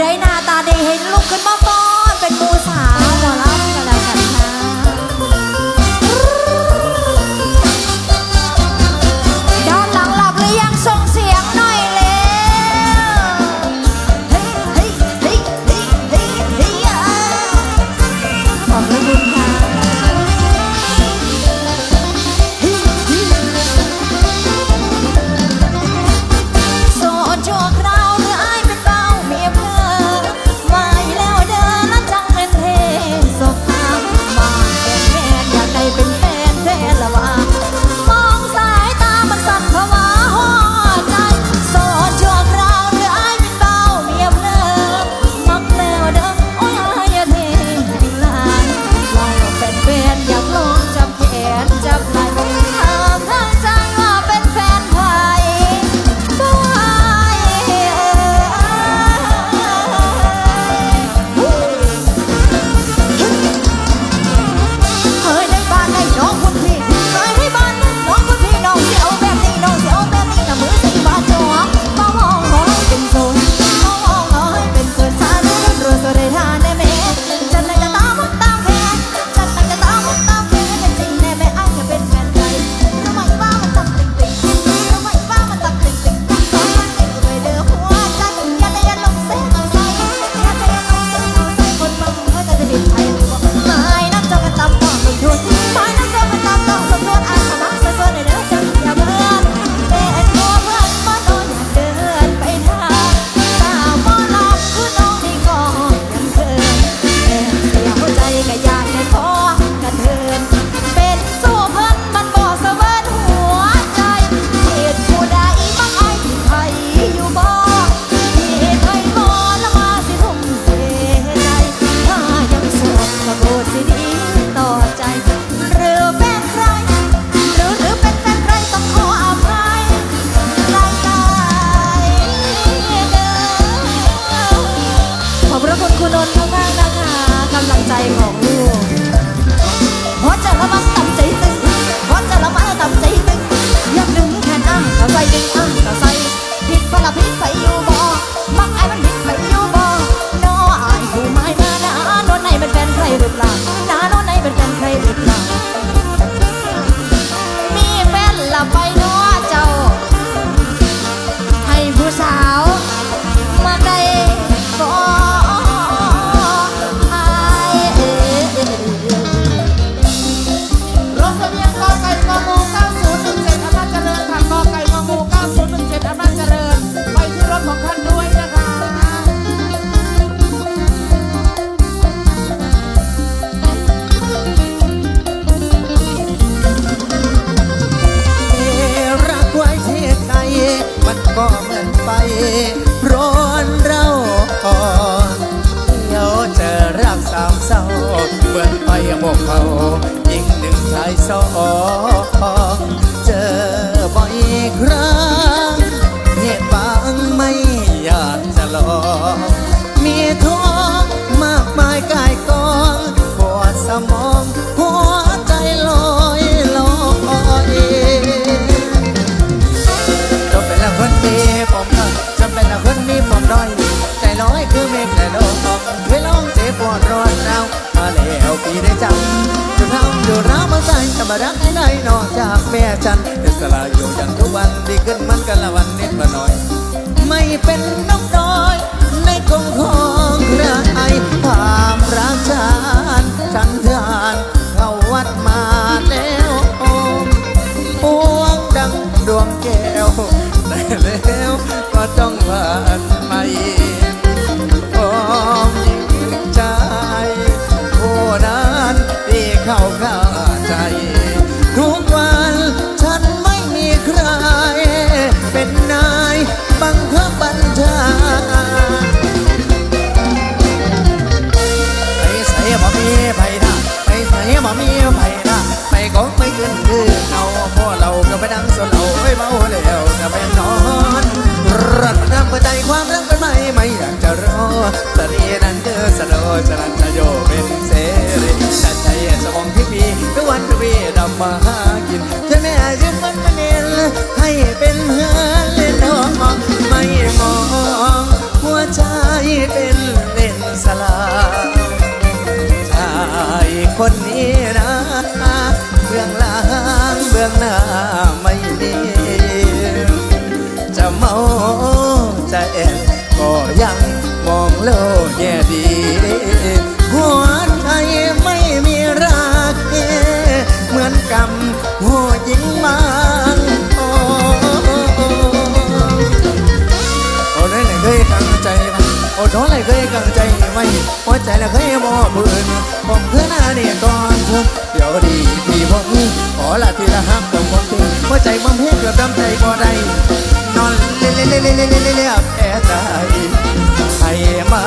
ได้หน้าตาได้เห็นลุกขึ้นมาฟ้อง คุณนนท์มากๆนะคะกำลังใจของลูกหัวใจละมันตั้ำใจตึงหัวใจละมันตั้ำใจตึงอย่าลืมแค่นั่งเข้าใจดึง ก็เหมือนไปร้อนเราอ่อนเดี๋ยวเจอรักสามเศร้าเหมือนไฟหมกเขายิงหนึ่งสายสอง ฉันเอสลาอยู่อย่างทุกวันดีขึ้นมันกันละวันนิดมาหน่อย ไม่เป็นน้องน้อยในกองของใครความรักฉันฉันทาน ใจความรักเป็นไม่ไม่อยากจะรอสรีนันเดอสโลจรันชโยเป็นเซรีชัดใจสมองที่มีทุกวันทุกวีดำมาหากินเธอแม่ยืมมันมนเนลให้เป็นเฮือนเล่นน้องมองไม่มอง หัวใจเป็นเล่นสลาชายคนนี้ ค่ดีหัวใจไม่มีรักเหมือนกำหัวยิงมางโอ้ดอ้ได้ไหนเคยกังใจไหมโอดนไหนเคยกังใจไหมหัวใจน่ะเคยมอบืนผมเพื่อนาเนนี้ตอนทุกเดี๋ยวดีพี่พ่อขอละทีละห้ามต้องความตีหัวใจมันเพ่งเกือบดำใจบ่ได้นอนเล่เล่เล่เล่เล่เล่แอบแอบตาย มา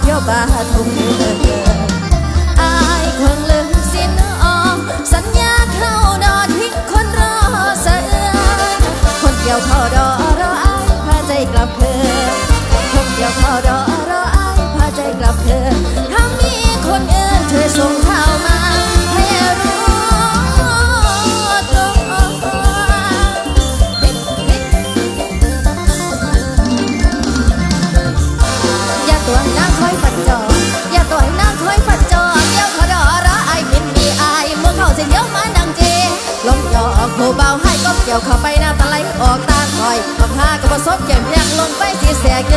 เที่ยวบาทง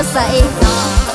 i sight. Eh.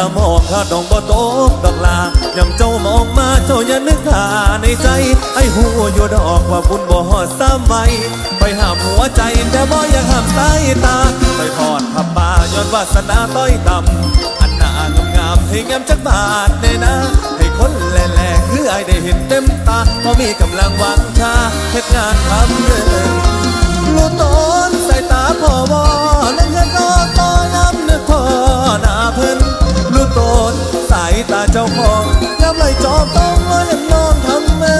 ข้าดองบ่ตกดอกลายำเจ้ามองมาเจ้าอย่านึกหาในใจ ไอ้หูอยู่ดอกว่าบุญบ่ฮอดสมไมไปห้ามหัวใจแต่บ่อยากห้ามสายตา ไปทอดพับป่าย้อนวาสนาต้อยต่ำอันหน้างามๆให้ง้มจักบาทแน่นะ ให้คนแหล่ๆคือไอายได้เห็นเต็มตาพอมีกำลังวังชาเฮ็ดงานทำเงินลูกตนใส่ตาพ่อวอ เจ้าของย้ำเลยจอบต้องว่ายังนอนทำเมิ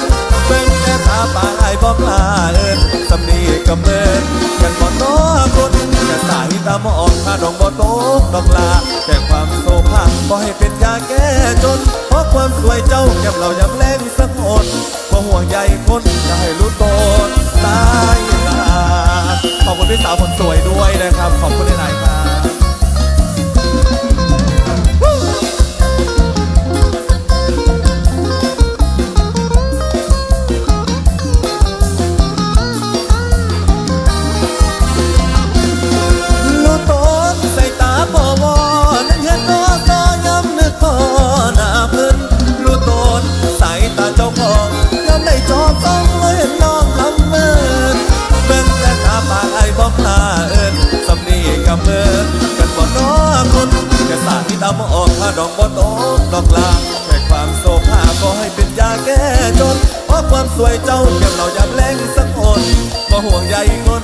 นเบิ่งแต่ตาปาไอ้บอกลาเอินสำนีกำเมินกันบ่โตคนแต่สายตามองข้าดองบ่โตกดอกลา แต่ความโซภาบ่ให้เป็นยาแก้จน เพราะความสวยเจ้าแก้มเรายำแรงสักคนบ่ห่วงใยคนจะให้รู้ตนตายลาขอบคุณพี่สาวคนสวยด้วย วย